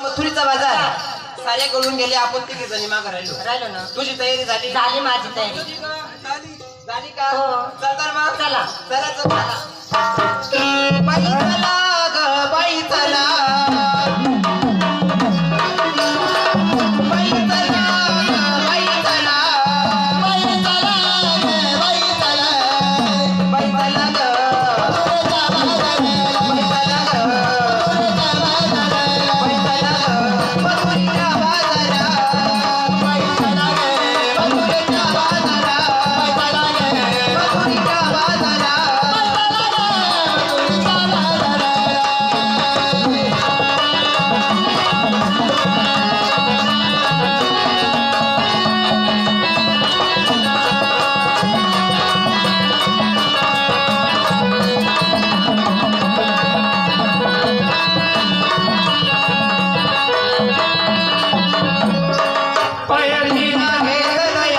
मथुरीचा बाजार सारे गळून गेले आपण तिथे जणी करायला राहिलो. ना. तुझी तयारी झाली? झाली माझी तयारी. झाली का? हो. चला. चला चला. ಮೇಲಯ